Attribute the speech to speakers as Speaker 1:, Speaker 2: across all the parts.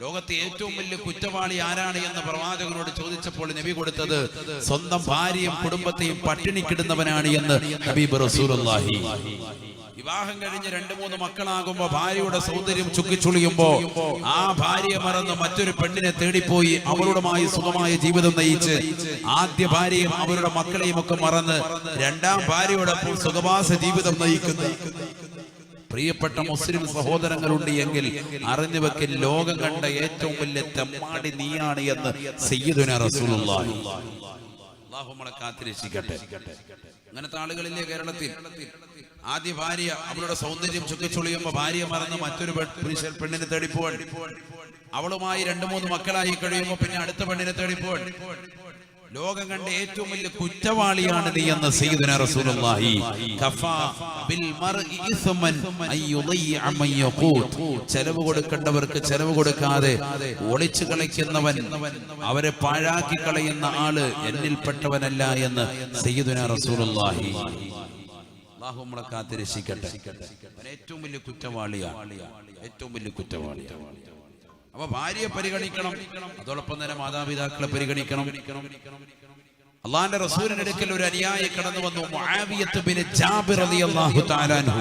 Speaker 1: ലോകത്തെ ഏറ്റവും വലിയ കുറ്റവാളി ആരാണ് എന്ന് പ്രവാചകനോട് ചോദിച്ചപ്പോൾ നബി കൊടുത്തത് സ്വന്തം ഭാര്യയും കുടുംബത്തെയും പട്ടിണിക്കിടുന്നവനാണ് എന്ന് നബീബ് റസൂലുള്ളാഹി. വിവാഹം കഴിഞ്ഞ് രണ്ടു മൂന്ന് മക്കളാകുമ്പോ ഭാര്യയുടെ സൗന്ദര്യം ചുക്കിച്ചുളിയുമ്പോ ആ ഭാര്യയെ മറന്ന് മറ്റൊരു പെണ്ണിനെ തേടിപ്പോയി അവളുമായി സുഖമായ ജീവിതം നയിച്ച് ആദ്യ ഭാര്യയും അവരുടെ മക്കളെയും ഒക്കെ മറന്ന് രണ്ടാം ഭാര്യയോടൊപ്പം സുഖവാസ ജീവിതം നയിക്കുന്ന. പ്രിയപ്പെട്ട മുസ്ലിം സഹോദരങ്ങളുണ്ട് എങ്കിൽ അറിഞ്ഞു വെക്കൽ ലോകം കണ്ട ഏറ്റവും വലിയ തെമ്മാടി നീയാണ് എന്ന് സയ്യിദുന റസൂലുള്ളാഹി. കാത്തിരക്ഷിക്കട്ടെ. അങ്ങനത്തെ ആളുകളില്ലേ കേരളത്തിൽ? ആദ്യ ഭാര്യ അവളുടെ സൗന്ദര്യം ചുക്കിച്ചുളിയുമ്പോ ഭാര്യ മറന്ന് മറ്റൊരു പുരുഷൻ പെണ്ണിനെ തേടിപ്പോൾ അവളുമായി രണ്ടു മൂന്ന് മക്കളായി കഴിയുമ്പോ പിന്നെ അടുത്ത പെണ്ണിനെ തേടിപ്പോൾ ലോകം കണ്ട ഏറ്റവും വലിയ കുറ്റവാളിയാണ് നീ എന്ന സയ്യിദുന റസൂലുള്ളാഹി. കഫാ ബിൽ മർഇ ഇസ്മൻ അൻ യുളയ്യ മൻ യഖൂത്. ചെലവ് കൊടുക്കേണ്ടവർക്ക് ചെലവ് കൊടുക്കാതെ ഒളിച്ചു കളിക്കുന്നവൻ അവരെ പാഴാക്കി കളയുന്ന ആൾ എന്നിൽപ്പെട്ടവനല്ല എന്ന് സയ്യിദുന റസൂലുള്ളാഹി. അള്ളാഹു നമ്മളെ കാത്തിരക്ഷിക്കട്ടെ. രക്ഷിക്കട്ടെ ഏറ്റവും വലിയ കുറ്റവാളിയാണ്. ഏറ്റവും വലിയ കുറ്റവാളിയാണ്. അപ്പൊ ഭാര്യയെ പരിഗണിക്കണം. അതോടൊപ്പം തന്നെ മാതാപിതാക്കളെ പരിഗണിക്കണം. അള്ളാന്റെ റസൂലിന്റെ അടുക്കൽ ഒരു അനുയായി കടന്നു വന്നു. മുആവിയത്ത് ബിൻ ജാബിർ റളിയല്ലാഹു തആല അൻഹു.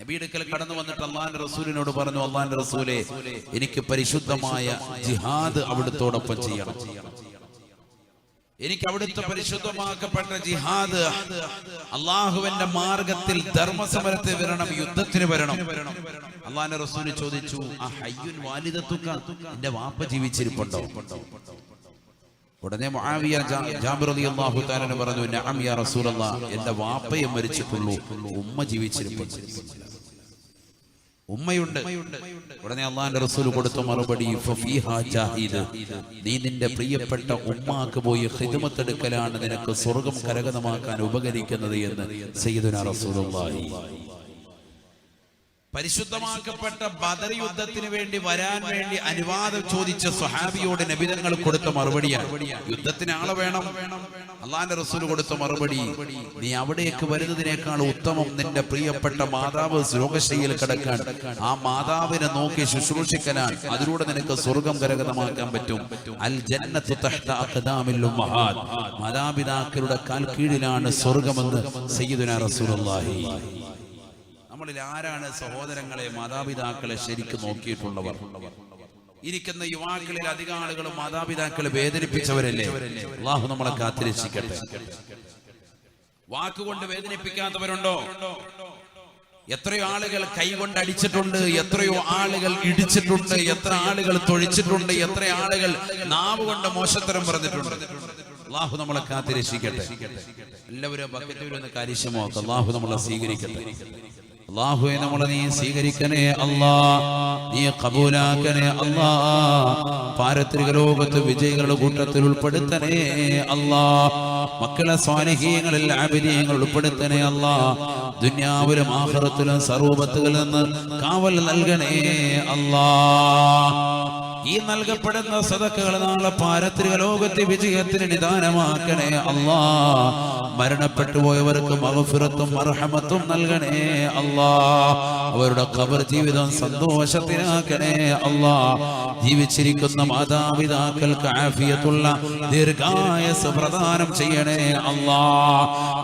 Speaker 1: നബിയുടെ അടുക്കൽ കടന്നു വന്നിട്ട് അള്ളാന്റെ റസൂലിനോട് പറഞ്ഞു അള്ളാന്റെ റസൂലെ എനിക്ക് പരിശുദ്ധമായ ജിഹാദ് അവിടുത്തോടൊപ്പം ചെയ്യണം. എനിക്ക് അവിടുത്തെ പരിശുദ്ധമാക്കപ്പെട്ട ജിഹാദ് അള്ളാഹുവിന്റെ മാർഗത്തിൽ ധർമ്മസമരത്തിൽ വരണം യുദ്ധത്തിന് വരണം. അള്ളാഹിന്റെ റസൂൽ ചോദിച്ചു ആ ഹയ്യുൻ വാലിദത്തുക്ക എന്റെ വാപ്പ ജീവിച്ചിരിപ്പുണ്ടോ? ഉടനെ ജാബിർ പറഞ്ഞു നഅം യാ എന്റെ വാപ്പയെ മരിച്ചിട്ടുള്ളൂ ഉമ്മ ജീവിച്ചിരിപ്പുണ്ട്. ഉമ്മയുണ്ട്. ഉടനെ അള്ളാന്റെ റസൂൽ കൊടുത്ത മറുപടി നീ നിന്റെ പ്രിയപ്പെട്ട ഉമ്മാക്ക് പോയി ഹിദ്മത്തെടുക്കലാണ് നിനക്ക് സ്വർഗം കരഗതമാക്കാൻ ഉപകരിക്കുന്നത് എന്ന് സയ്യിദുന റസൂലുള്ളാഹി. പരിശുദ്ധമാക്കപ്പെട്ട ബദർ യുദ്ധത്തിന് വേണ്ടി വരാൻ വേണ്ടി അനുവാദം ചോദിച്ച സ്വഹാബിയോട് നബിതങ്ങൾ കൊടുത്ത മറുപടിയാണ്. യുദ്ധത്തിന് ആളെ വേണം. അള്ളാന്റെ റസൂൽ കൊടുത്ത മറുപടി നീ അവിടേക്ക് വരുന്നതിനേക്കാൾ ഉത്തമം നിന്റെ പ്രിയപ്പെട്ട മാതാവ് രോഗശൈലിയിൽ കിടക്കാൻ. ആ മാതാവിനെ നോക്കി ശുശ്രൂഷിക്കലാൻ അതിലൂടെ നിനക്ക് സ്വർഗം കരഗതമാക്കാൻ പറ്റും. അൽ ജന്നത്തു മാതാപിതാക്കളുടെ കാൽ കീഴിലാണ് സ്വർഗമെന്ന് സയ്യിദുന റസൂലുള്ളാഹി. നമ്മളിൽ ആരാണ് സഹോദരങ്ങളെ മാതാപിതാക്കളെ ശരിക്കും നോക്കിയിട്ടുള്ളവർ? ഇരിക്കുന്ന യുവാക്കളിൽ അധികം ആളുകളും മാതാപിതാക്കളെ വേദനിപ്പിച്ചവരല്ലേ? അള്ളാഹു നമ്മളെ കാത്തിരക്ഷിക്കട്ടെ. വാക്കുകൊണ്ട് വേദനിപ്പിക്കാത്തവരുണ്ടോ? എത്രയോ ആളുകൾ കൈകൊണ്ട് അടിച്ചിട്ടുണ്ട് എത്രയോ ആളുകൾ ഇടിച്ചിട്ടുണ്ട് എത്ര ആളുകൾ തൊഴിച്ചിട്ടുണ്ട് എത്ര ആളുകൾ നാവ് കൊണ്ട് മോശത്തരം പറഞ്ഞിട്ടുണ്ട്. അള്ളാഹു നമ്മളെ കാത്തിരക്ഷിക്കട്ടെ. എല്ലാവരും ബക്കറ്റൂരിൽ നിന്ന് അള്ളാഹു നമ്മളെ സ്വീകരിക്കട്ടെ. അള്ളാഹുവെ നമ്മളെ നീ സ്വീകരിക്കണേ അല്ലാ. നീ കബൂലാക്കണേ അല്ലാ. പാരത്രിക ലോകത്ത് വിജയികളുടെ കൂട്ടത്തിൽ ഉൾപ്പെടുത്തണേ അല്ലാ. മക്കളെ സ്വാനിഹീയങ്ങളിൽ ആബിനീയങ്ങൾ ഉൾപ്പെടുത്തണേ അല്ലാ. ദുന്യാവിലും ആഹ്റത്തിലും സർവത്തുകളിൽ നിന്ന് കാവൽ നൽകണേ അല്ലാ. ഈ നൽകപ്പെടുന്ന സദക്കുകൾ നാളെ പാരത്രിക ലോകത്തെ വിജയത്തിന് നിദാനമാക്കണേ. അള്ളാ മരണപ്പെട്ടു പോയവർക്ക് മഹഫിറത്തും അർഹമത്തും നൽകണേ. അള്ളാ അവരുടെ കബർ ജീവിതം സന്തോഷത്തിനാക്കണേ. അള്ളാ ജീവിച്ചിരിക്കുന്ന മാതാപിതാക്കൾക്ക് ആഫിയത്തുള്ള ദീർഘായസ് പ്രദാനം ചെയ്യണേ. അള്ളാ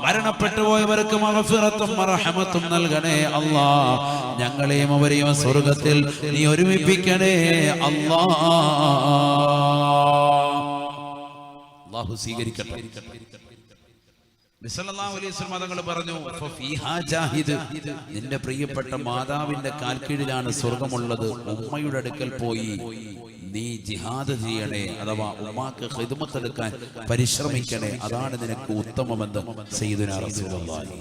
Speaker 1: മരണപ്പെട്ടു പോയവർക്ക് മഹഫിറത്തും അർഹമത്തും നൽകണേ. അള്ളാ ഞങ്ങളെയും അവരെയും സ്വർഗത്തിൽ നീ ഒരുമിപ്പിക്കണേ. അല്ലാ അള്ളാഹു സ്വീകരിക്കട്ടെ. പറഞ്ഞു നിന്റെ പ്രിയപ്പെട്ട മാതാവിന്റെ കാൽക്കീഴിലാണ് സ്വർഗമുള്ളത്. ഉമ്മയുടെ അടുക്കൽ പോയി നീ ജിഹാദ് ചെയ്യണേ അഥവാ ഉമ്മാക്ക് ഹിതുമത്തെടുക്കാൻ പരിശ്രമിക്കണേ. അതാണ് നിനക്ക് ഉത്തമമെന്ന് റസൂലുള്ളാഹി.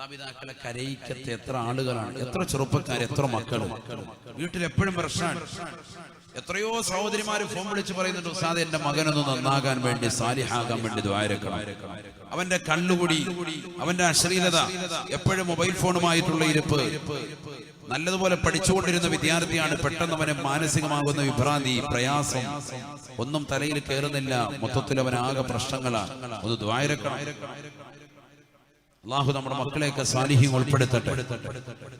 Speaker 1: മാതാപിതാക്കളെ കരയിക്കത്ത എത്ര ആളുകളാണ്? എത്ര ചെറുപ്പക്കാർ എത്ര മക്കളും? വീട്ടിൽ എപ്പോഴും പ്രശ്നമാണ്. എത്രയോ സഹോദരിമാര് ഫോൺ വിളിച്ച് പറയുന്നുണ്ട് ഉസാദ് എന്റെ മകനൊന്ന് നന്നാകാൻ വേണ്ടി സാലിഹാകാൻ വേണ്ടി ദ്വാരക്കണം അവന്റെ കണ്ണുകുടി അവന്റെ അശ്ലീലത എപ്പോഴും മൊബൈൽ ഫോണുമായിട്ടുള്ള ഇരിപ്പ്. നല്ലതുപോലെ പഠിച്ചുകൊണ്ടിരുന്ന വിദ്യാർത്ഥിയാണ് പെട്ടെന്ന് അവനെ മാനസികമാകുന്ന വിഭ്രാന്തി പ്രയാസം. ഒന്നും തലയിൽ കയറുന്നില്ല. മൊത്തത്തിൽ അവൻ ആകെ പ്രശ്നങ്ങളാണ് ഒന്ന് ദ്വാരക്കണം അള്ളാഹു നമ്മുടെ മക്കളെയൊക്കെ സാന്നിധ്യം ഉൾപ്പെടുത്തട്ടെ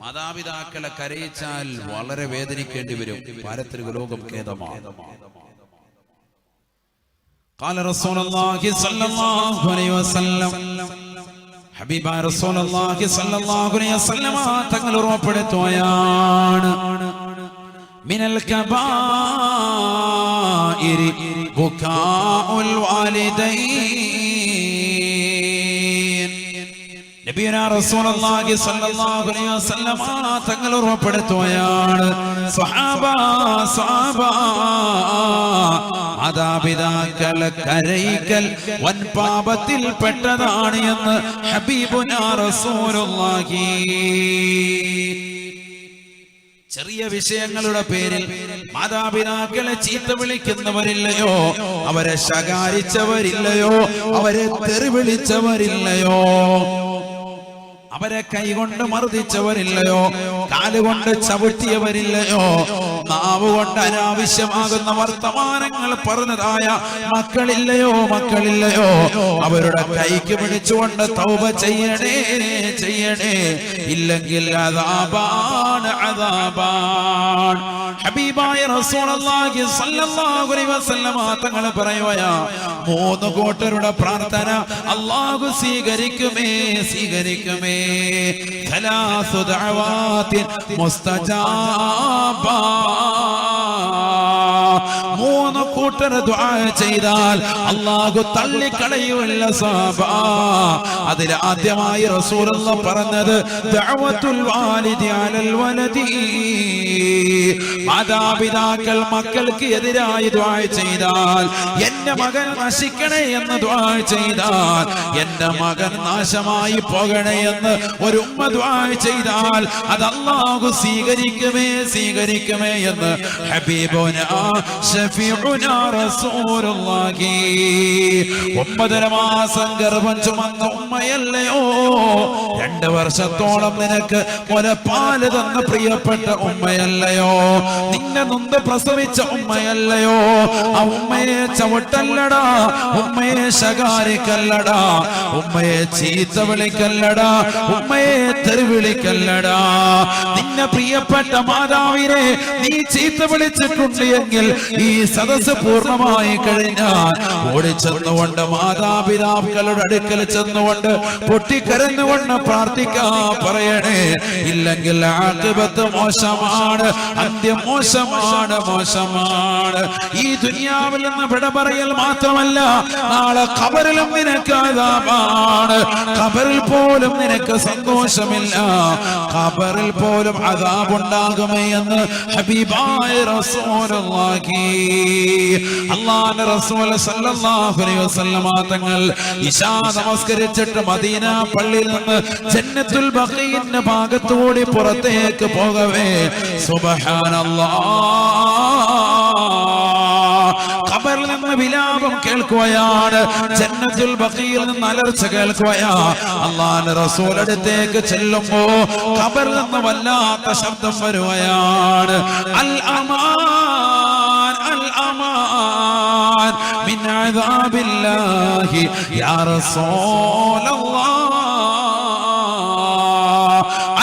Speaker 1: മാതാപിതാക്കളെ കരയിച്ചാൽ വളരെ വേദനിക്കേണ്ടി വരും പാരത്രിക ലോകം ഖേദമാണ് قال رسول الله صلى الله عليه وسلم ഹബീബ റസൂലുള്ളാഹി സ്വല്ലല്ലാഹു അലൈഹി വസല്ലമ തങ്ങൾ ഉറപ്പെടുത്തുകയാണ് മിനൽ കബായിരി ബുകാഉൽ വാലിദൈൻ തങ്ങൾ ഉറപ്പെടുത്തുകയാണ്. മാതാപിതാക്കൾ കരയിക്കൽ വൻ പാപത്തിൽ പെട്ടതാണ് എന്ന് ഹബീബുനാ റസൂലുള്ളാഹി. ചെറിയ വിഷയങ്ങളുടെ പേരിൽ മാതാപിതാക്കളെ ചീത്ത വിളിക്കുന്നവരില്ലയോ? അവരെ ശകാരിച്ചവരില്ലയോ? അവരെ തെറി വിളിച്ചവരില്ലയോ അവരെ കൈകൊണ്ട് മർദ്ദിച്ചവരില്ലയോ? കാലുകൊണ്ട് ചവിട്ടിയവരില്ലയോ? നാവ് കൊണ്ട് അനാവശ്യമാകുന്ന വർത്തമാനങ്ങൾ പറഞ്ഞതായ മക്കളില്ലയോ? മക്കളില്ലയോ? അവരുടെ കൈക്ക് പിടിച്ചുകൊണ്ട് തൗപ ചെയ്യണേ ചെയ്യണേ. ഇല്ലെങ്കിൽ അതാബാണ് അതാബാണ് ഹബീബായ റസൂലുള്ളാഹി വസല്ലമ തങ്ങൾ പറയുകയാ മൂന്ന് കൂട്ടരുടെ പ്രാർത്ഥന അല്ലാഹു സ്വീകരിക്കുമേ സ്വീകരിക്കുമേ. ثلاث دعوات مستجابات കൂട്ടർ ചെയ്താൽ അള്ളാഹു തള്ളിക്കളയുമല്ല അതിൽ ആദ്യമായി റസൂലുള്ള പറഞ്ഞത് മാതാപിതാക്കൾ മക്കൾക്ക് എതിരായി ദുആ ചെയ്താൽ എന്റെ മകൻ നശിക്കണേ എന്ന് ദുആ ചെയ്താൽ എന്റെ മകൻ നാശമായി പോകണേ എന്ന് ഒരു ഉമ്മ ദുആ ചെയ്താൽ അത് അള്ളാഹു സ്വീകരിക്കുമേ സ്വീകരിക്കുമേ എന്ന് ഹബീബോന ഷഫീഉന ഒമ്പതര മാസം ഗർഭം ചുമന്ന ഉമ്മയല്ലയോ? രണ്ട് വർഷത്തോളം നിനക്ക് മുലപ്പാൽ തന്ന പ്രിയപ്പെട്ട ഉമ്മയല്ലയോ? നിന്നെ നൊന്ത് പ്രസവിച്ച ഉമ്മയല്ലയോ? ആ ഉമ്മയെ ചവിട്ടല്ലടാ ഉമ്മയെ ശകാരിക്കല്ലടാ ഉമ്മയെ ചീത്ത വിളിക്കല്ലടാ ഉമ്മയെ തെരുവിളിക്കല്ലടാ. നിന്നെ പ്രിയപ്പെട്ട മാതാവിനെ നീ ചീത്ത വിളിച്ചിട്ടുണ്ട് എങ്കിൽ ഈ സദസ് പൂർണമായി കഴിഞ്ഞാൽ ഓടിച്ചെന്നുകൊണ്ട് മാതാപിതാക്കളുടെ അടുക്കൽ ചെന്നുകൊണ്ട് പൊട്ടിക്കരഞ്ഞുകൊണ്ട് പ്രാർത്ഥിക്കാ പറയണേ. ഇല്ലെങ്കിൽ ആക്കിബത്ത് മോശമാണ് അന്ത്യം മോശമാണ് മോശമാണ്. ഈ ദുനിയാവിൽ നിന്ന് വിട പറയൽ മാത്രമല്ല നാളെ കബറിലും നിനക്ക് അതാപാണ്. കബറിൽ പോലും നിനക്ക് സന്തോഷമില്ല. കബറിൽ പോലും അതാപുണ്ടാകുമേ എന്ന് ഹബീബായ റസൂലുള്ളാഹി അല്ലാഹുവിന്റെ റസൂൽ സല്ലല്ലാഹു അലൈഹി വസല്ലമ തങ്ങൾ ഇശാ നമസ്കരിച്ചിട്ട് മദീന പള്ളിയിൽ നിന്ന് ജന്നത്തുൽ ബഖീന്റെ ഭാഗത്തുകൂടി പുറത്തേക്ക് പോകവേ. സുബ്ഹാനല്ലാഹ്. ഖബറിൽ നിന്ന് വിലാപം കേൾക്കുകയാണ്. ജന്നത്തുൽ ബഖീയിൽ നിന്ന് അലർച്ച കേൾക്കുകയാ. അള്ളാന്റെ റസൂൽ അടുത്തേക്ക് ചെല്ലുമ്പോ ഖബറിൽ നിന്ന് വല്ലാത്ത ശബ്ദം വരുകയാണ്. അൽ അമാൻ عذاب الله. يا رسول الله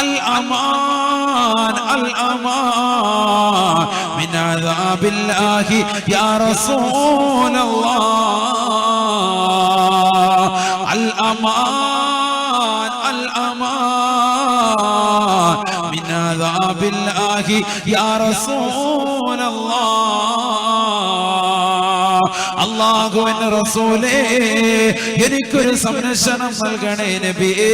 Speaker 1: الأمان الأمان. من عذاب الله يا رسول الله. الأمان الأمان. من عذاب الله يا رسول الله. അള്ളാഹുവിന്റെ റസൂലേ എനിക്കൊരു സംരക്ഷണം നൽകണേ നബിയേ.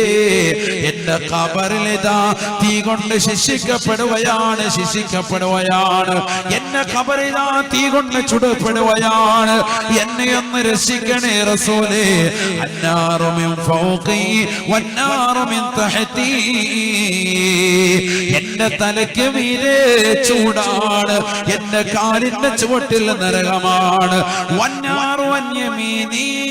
Speaker 1: എന്റെ കബറിലിതാ തീ കൊണ്ട് ശിക്ഷിക്കപ്പെടുകയാണ് ശിക്ഷിക്കപ്പെടുകയാണ് എന്നെ കബറിതാ തീ കൊണ്ട് ചുടപ്പെടുകയാണ് എന്നെ രക്ഷിക്കണേ റസൂലേ. അന്നാറു മിൻ ഫൗഖി വന്നാറു മിൻ തഹതി. എന്റെ തലയ്ക്ക് മീരേ ചൂടാണ്. എന്റെ കാലിന്റെ ചുവട്ടിൽ നരകമാണ്. വന്നാറു വന്യമീനീ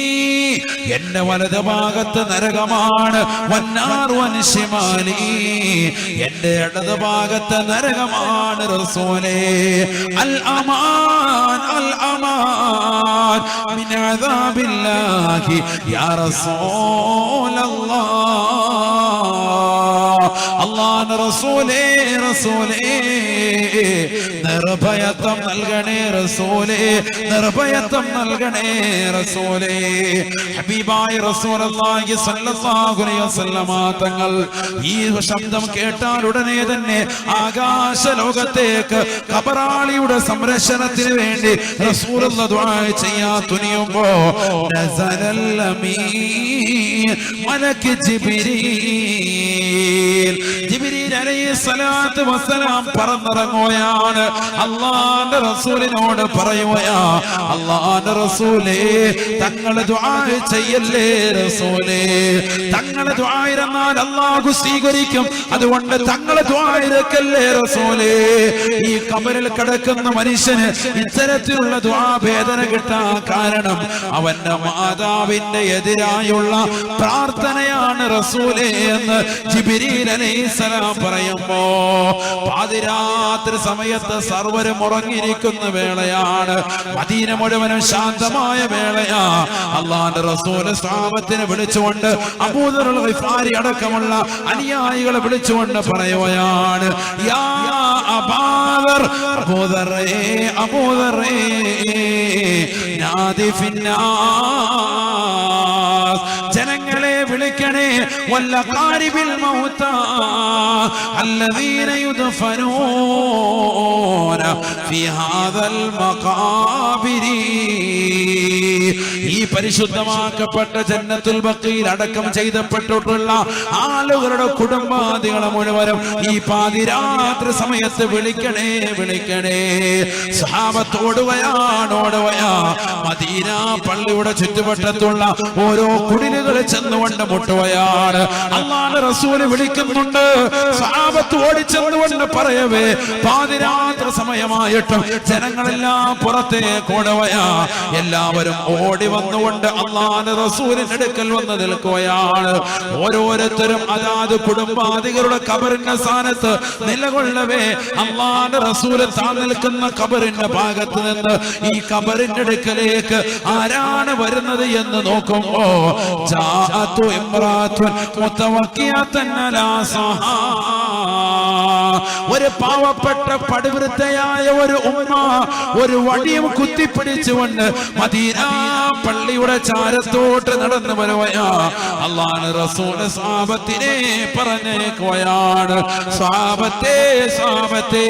Speaker 1: എന്റെ വലത് ഭാഗത്ത് നരകമാണ്. വന്നാറു വൻഷിമാലി എന്റെ ഇടത് ഭാഗത്ത് നരകമാണ് റസൂലേ. അൽ അമാൻ അൽ അമാൻ. عذاب الله يا رسول الله. അള്ളാഹ് റസൂലേ റസൂലേ. നിർഭയത്വം നൽകണേ റസൂലേ. നിർഭയത്വം നൽകണേ റസൂലേ. ഹബീബായ റസൂലുള്ളാഹി സല്ലല്ലാഹു അലൈഹി വസല്ലമ തങ്ങൾ ഈ ശബ്ദം കേട്ടാൽ ഉടനെ തന്നെ ആകാശ ലോകത്തേക്ക് കബറാളിയുടെ സംരക്ഷണത്തിന് വേണ്ടി റസൂലുള്ള ദുആ ചെയ്യാൻ തുനിയുമ്പോ നസലൽ അമീൻ മലക്ക് ജിബ്രീൽ ജിബ്രീൽ അലൈഹി സ്വലാത്തു വസ്സലാം പറന്നിറങ്ങുകയാണ്. അള്ളാന്റെ റസൂലിനോട് പറയുകയാ അള്ളാന്റെ റസൂലേ തങ്ങൾ ദുആ ചെയ്യല്ലേ റസൂലേ? തങ്ങൾ ദുആയിരുന്നാൽ അള്ളാഹു സ്വീകരിക്കും. അതുകൊണ്ട് തങ്ങൾ ദുആയിരക്കല്ലേ റസൂലേ? ഈ കബറിൽ കിടക്കുന്ന മനുഷ്യന് ഇത്തരത്തിലുള്ള ദുആ വേദന കിട്ടാൻ കാരണം അവന്റെ മാതാവിന്റെ എതിരായുള്ള പ്രാർത്ഥനയാണ് റസൂലേ എന്ന് ജിബിരിൽ അലൈഹിസ്സലാം പറയുമ്പോ പാതിരാത്രി സമയത്ത് സർവരും ഉറങ്ങിയിരിക്കുന്ന വേളയാണ്. മദീന മുഴുവനും ശാന്തമായ വേളയാ. അള്ളാന്റെ റസൂൽ സ്ഥാപത്തിന് വിളിച്ചുകൊണ്ട് അബൂദറുൽ ഗിഫാരി അടക്കമുള്ള അനുയായികളെ വിളിച്ചുകൊണ്ട് പറയുകയാണ് യാ അബാദർ അബൂദറേ അബൂദറേ നാദി ഫിന്നാസ് ജനങ്ങളെ വിളിക്കണേ വല്ല കാരിബിൽ മൗത്ത الذين يدفنون في هذا المقابر ഈ പരിശുദ്ധമാക്കപ്പെട്ട ജന്നത്തുൽ ബക്കയിൽ അടക്കം ചെയ്തപ്പെട്ടിട്ടുള്ള ആളുകളുടെ കുടുംബാദികളെ മുഴുവനും ഈ പാതിരാത്രി സമയത്ത് വിളിക്കണേ വിളിക്കണേ സഹാബത്തോടുകയാണ് ഓടുകയാ മദീന പള്ളിയുടെ ചുറ്റുവട്ടത്തുള്ള ഓരോ കുടിലുകൾ ചെന്നുകൊണ്ട് മുട്ടുകയാണ് അള്ളാഹ് റസൂൽ വിളിക്കുന്നുണ്ട്. സഹാബത്ത് ഓടിച്ചെന്നുകൊണ്ട് പറയവേ പാതിരാത്രി സമയമായിട്ടും ജനങ്ങളെല്ലാം പുറത്തേക്ക് ഓടവയാ. എല്ലാവരും ഓടി വന്നുകൊണ്ട് അള്ളാഹ് റസൂലിന്റെ അടുക്കൽ വന്ന് നിൽക്കുകയാണ്. ഓരോരുത്തരും അതാത് കുടുംബാധികരുടെ കബറിന്റെ സ്ഥാനത്ത് നിലകൊള്ളവേ അള്ളാഹ് റസൂൽ താൻ നിൽക്കുന്ന കബറിന്റെ ഭാഗത്ത് നിന്ന് ഈ കബറിന്റെ അടുക്കലേക്ക് ആരാണ് വരുന്നത് എന്ന് നോക്കുമ്പോ ജാഅത്തു സഹാ. ഒരു പാവപ്പെട്ട പടുവൃത്തയായ ഒരു ഉമ്മ ഒരു വടിയും കുത്തിപ്പിടിച്ചുകൊണ്ട് മദീന പള്ളിയുടെ ചാരത്തോട്ട് നടന്നു വരുവയാ. അള്ളാഹ് റസൂൽ സാപത്തിനെ പറഞ്ഞേക്കുകയാണ് സാപത്തെ സാപത്തെ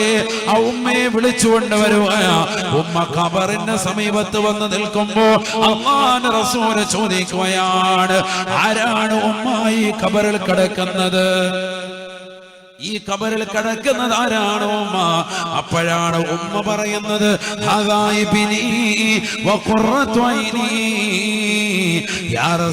Speaker 1: ആ ഉമ്മയെ വിളിച്ചുകൊണ്ട് വരുവയാ. ഉമ്മ കബറിന്റെ സമീപത്ത് വന്ന് നിൽക്കുമ്പോ അള്ളാഹ് റസൂൽ ചോദിക്കുകയാണ് ആരാണ് ഉമ്മ? ഈ ഖബറിൽ കിടക്കുന്നത്. ഈ കബറിൽ കിടക്കുന്നത് ആരാണോ ഉമ്മ? അപ്പോഴാണ് ഉമ്മ പറയുന്നത് "ഹദാ ഇബ്നീ വഖുറത്തു ഐനി യാ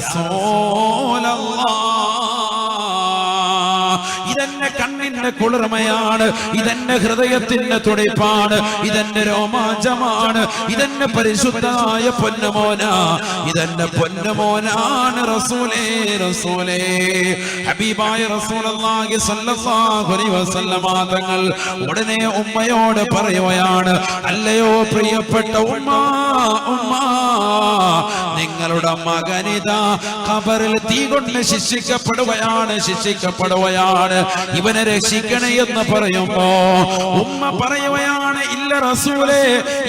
Speaker 1: ഇതെന്റെ കണ്ണിന്റെ കുളിർമയാണ് ഇതെന്റെ ഹൃദയത്തിന്റെ തുടിപ്പാണ് ഇതെന്റെ രോമാഞ്ചമാണ് ഇതെന്റെ പരിശുദ്ധമായ പൊന്നമോന ഇതെന്റെ പൊന്നമോനാണ് റസൂലേ റസൂലേ. ഹബീബായ വസല്ലമ തങ്ങൾ ഉടനെ ഉമ്മയോട് പറയുകയാണ് അല്ലയോ പ്രിയപ്പെട്ട ഉമ്മ ഉമ്മ നിങ്ങളുടെ മകനിതാ ഖബറിൽ തീ കൊണ്ട് ശിക്ഷിക്കപ്പെടുകയാണ് ശിക്ഷിക്കപ്പെടുകയാണ്. ഇവനെ രക്ഷിക്കണേ എന്ന് പറയുമ്പോ ഉമ്മ പറയുകയാണ് ഇല്ല റസൂലേ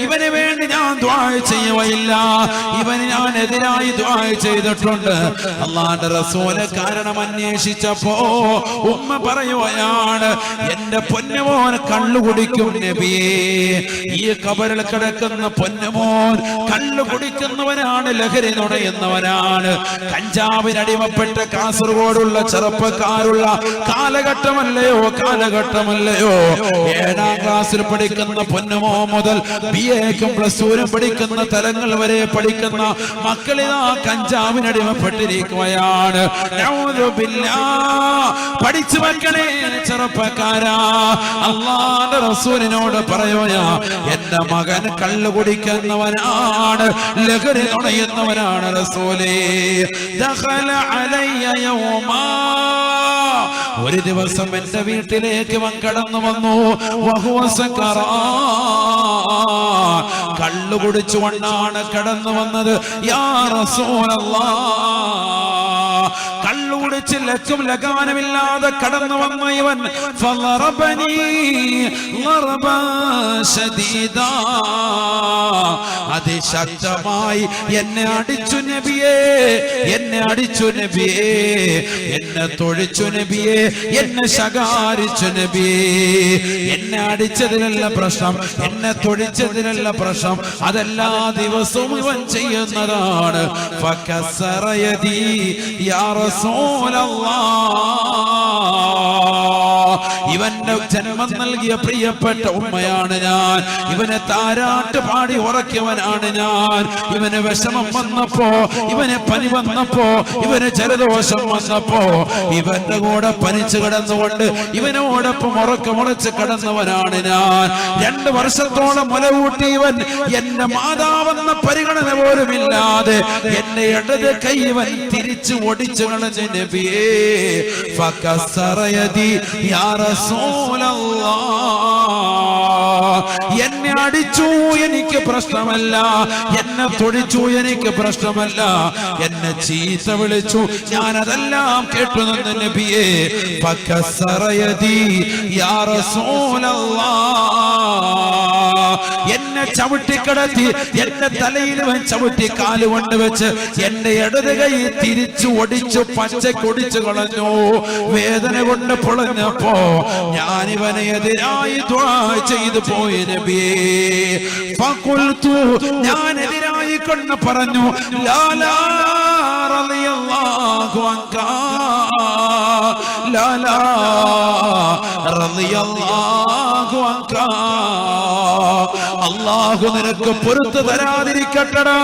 Speaker 1: ഇവന് വേണ്ടി ഞാൻ ദ്വാ ചെയ്യുകയില്ല. ഇവന് ഞാൻ എതിരായി ദ്വാ ചെയ്തിട്ടുണ്ട്. അള്ളാന്റെ റസൂൽ കാരണം അന്വേഷിച്ചപ്പോ ഉമ്മ പറയുകയാണ് എന്റെ പൊന്നുമോൻ കള്ളു കുടിക്കും നബിയേ. ഈ കബറിൽ കിടക്കുന്ന പൊന്നുമോൻ കള്ളു കുടിക്കുന്നവനാണ് ലഹരി നുടയുന്നവനാണ് കഞ്ചാവിനടിമപ്പെട്ട കാസർഗോഡുള്ള ചെറുപ്പക്കാരുള്ള കാലഘട്ടമല്ലയോ കാലഘട്ടമല്ലയോ? ഏഴാം ക്ലാസ്സിൽ പഠിക്കുന്ന പൊന്നുമോ മുതൽ ബി എക്കും പ്ലസ് ടുവിനും പഠിക്കുന്ന തലങ്ങൾ വരെ പഠിക്കുന്ന മക്കളിതാ കഞ്ചാവിനടിമപ്പെട്ടിരിക്കുകയാണ്. പഠിച്ചു വെക്കണേ ചെറുപ്പക്കാരാ. അള്ളാന്റെ റസൂലിനോട് പറയുകയാ എന്റെ മകൻ കള്ളു കുടിക്കുന്നവനാണ് ലഹരി നുണയുന്നവനാണ് റസൂലേ. ദഖല അലയ്യ ഒരു ദിവസം എന്റെ വീട്ടിലേക്ക് കടന്നു വന്നു. കള്ളു കുടിച്ചുകൊണ്ടാണ് കടന്നു വന്നത് യാ റസൂലല്ലാ കുടിച്ച് ചില്ലച്ചും ലഗാനമില്ലാതെ കടന്നു വന്ന ഇവൻ. അതിശക്തമായി എന്നെ അടിച്ചു നബിയേ എന്നെ അടിച്ചു നബിയേ എന്നെ തൊഴിച്ചു നബിയേ എന്നെ ശകാരിച്ചു നബിയേ എന്നെ അടിച്ചതിലല്ല പ്രശ്നം എന്നെ തൊഴിച്ചതിലല്ല പ്രശ്നം അതെല്ലാ ദിവസവും ഇവൻ ചെയ്യുന്നതാണ് ഫകസറ യദി യാ റസൂലല്ലാഹ്. ഇവന്റെ ജന്മം നൽകിയ പ്രിയപ്പെട്ട ഉമ്മയാണ് ഞാൻ ഇവനെ താരാട്ട് പാടി ഉറക്കിയവനാണ് ഞാൻ ഇവന് വിഷമം വന്നപ്പോ ഇവനെ പനി വന്നപ്പോ ഇവന് ജലദോഷം വന്നപ്പോ ഇവന്റെ കൂടെ പനിച്ചു കിടന്നുകൊണ്ട് ഇവനോടൊപ്പം ഉറക്കമുറച്ച് കിടന്നവനാണ് ഞാൻ രണ്ട് വർഷത്തോളം മുലകൂട്ടി ഇവൻ എന്റെ മാതാവെന്ന പരിഗണന പോലുമില്ലാതെ എന്റെ ഇടത് കൈ ഇവൻ തിരിച്ചു ഒടിച്ചു കളഞ്ഞ നബിയേ യാ റസൂലല്ലാഹ്. എന്നെ അടിച്ചു എനിക്ക് പ്രശ്നമല്ല. എന്നെ തൊഴിച്ചു എനിക്ക് പ്രശ്നമല്ല. എന്നെ ചീത്ത വിളിച്ചു ഞാൻ അതെല്ലാം കേട്ടു നിന്ന് നബിയേ. ചവിട്ടിക്കിടത്തി എന്റെ തലയിൽ ചവിട്ടി കാൽ കൊണ്ട് വെച്ച് എന്റെ ഇടത് കൈ തിരിച്ചു ഒടിച്ചു പച്ചക്കൊടിച്ചു കളഞ്ഞു. വേദന കൊണ്ട് പൊളഞ്ഞപ്പോ ഞാൻ ഇവനെ എതിരായി ചെയ്തു പോയി നബിയേ ഫഖുൽതു ഞാൻ എതിരായി കൊണ്ട് പറഞ്ഞു ലാലാ ലാലാ അള്ളാഹു നിനക്ക് പൊറത്തു തരാതിരിക്കട്ടടാ.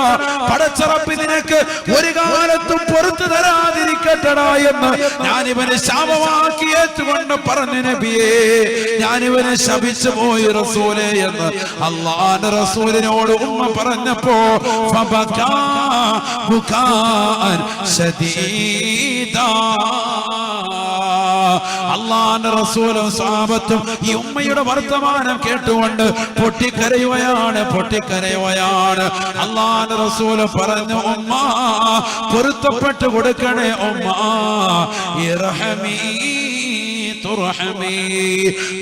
Speaker 1: പടച്ചറപ്പി നിനക്ക് ഒരു കാലത്തും പൊറത്തു തരാതിരിക്കട്ടടാ എന്ന് ഞാൻ ഇവനെ ശാപമാക്കി ഏറ്റുകൊണ്ട് പറഞ്ഞു നബിയേ. ഞാൻ ഇവനെ ശപിച്ചു പോയി റസൂലെ എന്ന് അള്ളാന്റെ റസൂലിനോട് ഉമ്മ പറഞ്ഞപ്പോ ശദീദാ. അള്ളാന്റെ റസൂലും സാപത്തും ഈ ഉമ്മയുടെ വർത്തമാനം കേട്ടുകൊണ്ട് പൊട്ടിക്കരയുകയാണ് പൊട്ടിക്കരയുകയാണ്. അള്ളാന്റെ റസൂൽ പറഞ്ഞു ഉമ്മ പൊരുത്തപ്പെട്ട് കൊടുക്കണേ ഉമ്മ. തുർഹമീ.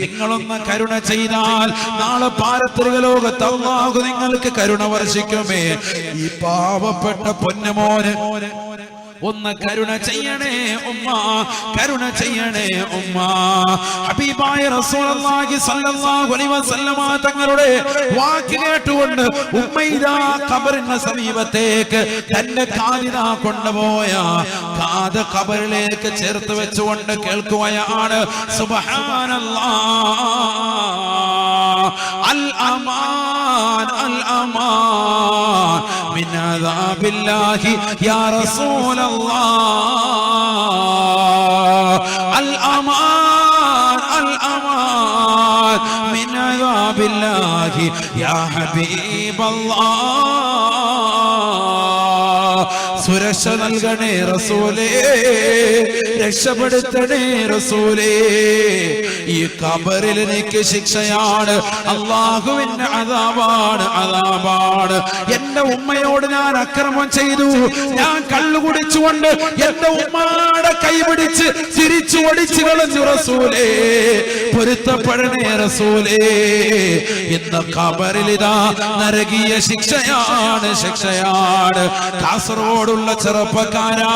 Speaker 1: നിങ്ങളൊന്ന് കരുണ ചെയ്താൽ നാളെ പാരത്രിക ലോകത്ത് അള്ളാഹു നിങ്ങൾക്ക് കരുണ വർഷിക്കുമേ. ഈ പാവപ്പെട്ട പൊന്നുമോന് ഒന്ന് കരുണ ചെയ്യണേ ഉമ്മ കരുണ ചെയ്യണേ ഉമ്മ. ഹബീബായ റസൂലുള്ളാഹി സ്വല്ലല്ലാഹു അലൈഹി വസല്ലമ തങ്ങളുടെ വാക്ക് കേട്ടുകൊണ്ട് ഉമ്മ ഇതാ ഖബറിന്റെ സമീപത്തേക്ക് തന്റെ കാതിതാ കൊണ്ടുപോയ കാത് ഖബറിലേക്ക് ചേർത്ത് വെച്ചുകൊണ്ട് കേൾക്കുകയാണ്. സുബ്ഹാനല്ലാഹ്. അൽ അമാൻ അൽ അമാൻ من عذاب الله يا رسول الله الأمان الأمان من عذاب الله يا حبيب الله സുരക്ഷ നൽകണേ റസൂലേ. രക്ഷപ്പെടുത്തണേ റസൂലേ. ഈ കബറിൽ എനിക്ക് ശിക്ഷയാണ്. അള്ളാഹുവിന്റെ അതാവാണ് അതാവാണ് എന്റെ ഉമ്മയോട് ഞാൻ അക്രമം ചെയ്തു. ഞാൻ കള്ളു കുടിച്ചുകൊണ്ട് എന്റെ ഉമ്മയുടെ കൈപിടിച്ച് തിരിച്ചു ഒടിച്ചു കളഞ്ഞു റസൂലേ. പൊരുത്തപ്പെടണേ റസൂലേ. ഇന്ന് കബറിൽ ഇതാ നരകീയ ശിക്ഷയാണ് ശിക്ഷയാണ്. കാസർഗോഡുള്ള ചെറുപ്പക്കാരാ.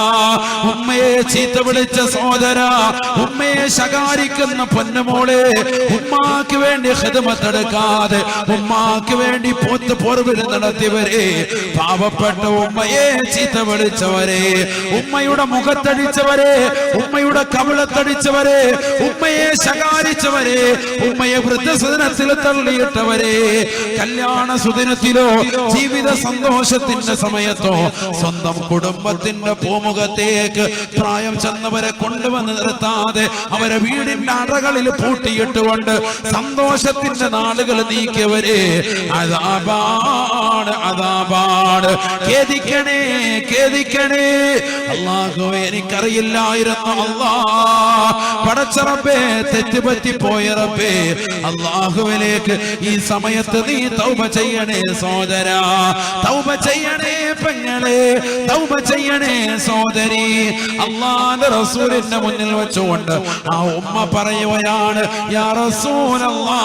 Speaker 1: ഉമ്മയെ ചീത്ത വിളിച്ച സോദര ഉമ്മയെ ശകാരിക്കുന്ന പൊന്നുമോളെ ഉമ്മാക്ക് വേണ്ടി ഹിതമത്തെടുക്കാതെ ഉമ്മാക്ക് വേണ്ടി പോത്ത് പോർവിൽ നടത്തിയവരെ പാവപ്പെട്ട ഉമ്മയെ ചീത്ത വിളിച്ചവരെ ഉമ്മയുടെ മുഖത്തടിച്ചവരെ ഉമ്മയുടെ കവിളത്തടിച്ചവരെ ഉമ്മയെ ശകാരിച്ചവരെ ഉമ്മയെ വൃദ്ധസദനത്തിൽ തള്ളിയിട്ടവരെ. കല്യാണ സുദിനത്തിലോ ജീവിത സന്തോഷത്തിന്റെ സമയത്തോ സ്വന്തം കുടുംബത്തിന്റെ പൂമുഖത്തേക്ക് പ്രായം ചെന്നവരെ കൊണ്ടുവന്ന് നിർത്താതെ അവരെ വീടിന്റെ അറകളിൽ പൂട്ടിയിട്ടുകൊണ്ട് സന്തോഷത്തിന്റെ നാളുകൾ നീക്കിയവരെ അതാപാട് അതാപാട്. ഖേദിക്കണേ ഖേദിക്കണേ. അള്ളാഹുവെ എനിക്കറിയില്ലായിരുന്നു അള്ളാ. പടച്ചറപ്പേ തെറ്റുപറ്റി പോയറപ്പേ അള്ളാഹുവിലേക്ക് ഈ സമയത്ത് നീ തൗപ ചെയ്യണേ സോദരാ തൗപ ചെയ്യണേ പെങ്ങളെ തൗബ ചെയ്യണേ സോദരി അള്ളാന്റെ റസൂലിന്റെ മുന്നിൽ വെച്ചുകൊണ്ട് ആ ഉമ്മ പറയുകയാണ് യാ റസൂലല്ലാ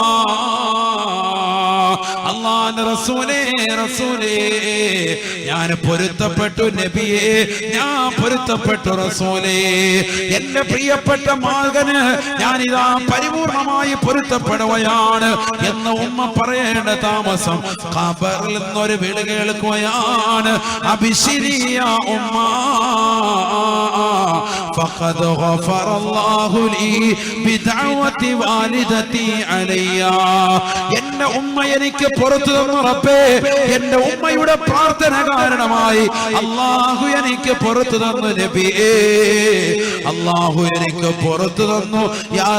Speaker 1: അള്ളാന്റെ റസൂലേ റസൂലേ ഞാൻ പൊരുത്തപ്പെട്ടു നബിയേ ഞാൻ പൊരുത്തപ്പെട്ടു റസൂലേ എന്റെ പ്രിയപ്പെട്ട മകന് ഞാനിതാ പരിപൂർണമായി പൊരുത്തപ്പെടുകയാണ് എന്ന് ഉമ്മ പറയേണ്ട താമസം ഖബറിൽ നിന്നൊരു വിളി കേൾക്കുകയാണ് അഭിശിരിയ ഉമ്മ فقد غفر الله لي بدعوة والدتي علي എന്റെ ഉമ്മ എനിക്ക് പുറത്തു തന്നു റബ്ബേ. എന്റെ ഉമ്മയുടെ പ്രാർത്ഥന കാരണമായി അള്ളാഹു എനിക്ക് പുറത്തു തന്നു നബിയേ. അള്ളാഹു എനിക്ക് പുറത്തു തന്നു. യാ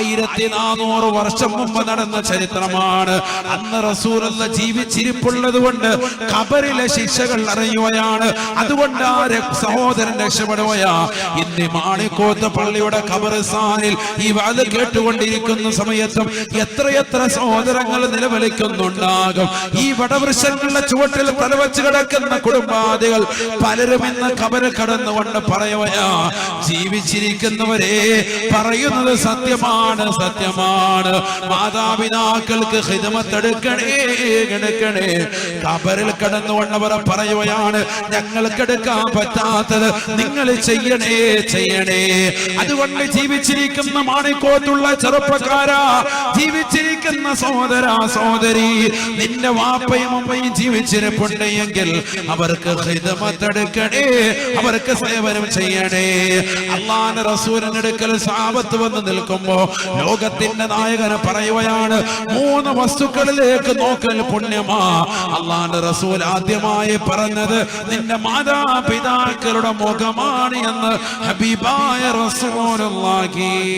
Speaker 1: ആയിരത്തി നാനൂറ് വർഷം മുമ്പ് നടന്ന ചരിത്രമാണ്. അന്ന് റസൂലുള്ള ജീവിച്ചിരിപ്പുള്ളത് കൊണ്ട് ഖബറിലെ ശിക്ഷകൾ അറിയുകയാണ്. അതുകൊണ്ട് ആ സഹോദരൻ രക്ഷപ്പെടുകയാ. ഇന്ന് മാണിക്കോത്ത് പള്ളിയുടെ ഖബറിസ്ഥാനിൽ ഈ വാത് കേട്ടുകൊണ്ടിരിക്കുന്ന സമയത്തും എത്രയെത്ര സഹോദരങ്ങൾ നിലവിളിക്കുന്നുണ്ടാകും. ഈ വടവൃക്ഷങ്ങളുടെ ചുവട്ടിൽ തലവച്ച് കിടക്കുന്ന കുടുംബാദികൾ പലരും ഇന്ന് കബര് കടന്നുകൊണ്ട് പറയുകയാ ജീവിച്ചിരിക്കുന്നവരെ പറയുന്നത് സത്യമാണ്. സത്യമാണ് മാതാപിതാക്കൾക്ക് ഹിതമത്തെടുക്കണേ എടുക്കണേ കബറിൽ കടന്നുകൊണ്ടവർ പറയുകയാണ് ഞങ്ങൾക്ക് എടുക്കാൻ പറ്റാത്തത് നിങ്ങൾ ചെയ്യണേ ചെയ്യണേ. അതുകൊണ്ട് ജീവിച്ചിരിക്കുന്ന മാണിക്കോട്ടുള്ള ചെറുപ്പക്കാരാ ജീവിച്ചിരിക്കുന്ന സഹോദര സഹോദരി നിന്റെ വാപ്പയും അമ്മയും ജീവിച്ചിരിപ്പുണ്ട് എങ്കിൽ അവർക്ക് ഹിതമത്തെടുക്കണേ അവർക്ക് സേവനം ചെയ്യണേ. അള്ളാന്റെ റസൂരനെടുക്കൽ സാപത്ത് വന്ന് നിൽക്കുമ്പോ ലോകത്തിന്റെ നായകന് പറയുകയാണ് മൂന്ന് വസ്തുക്കളിലേക്ക് നോക്കൽ പുണ്യമാ. അള്ളാന്റെ റസൂൽ ആദ്യമായി പറഞ്ഞത് നിന്റെ മാതാപിതാക്കളുടെ മുഖമാണ് എന്ന് ഹബീബായ റസൂലുള്ളാഹി.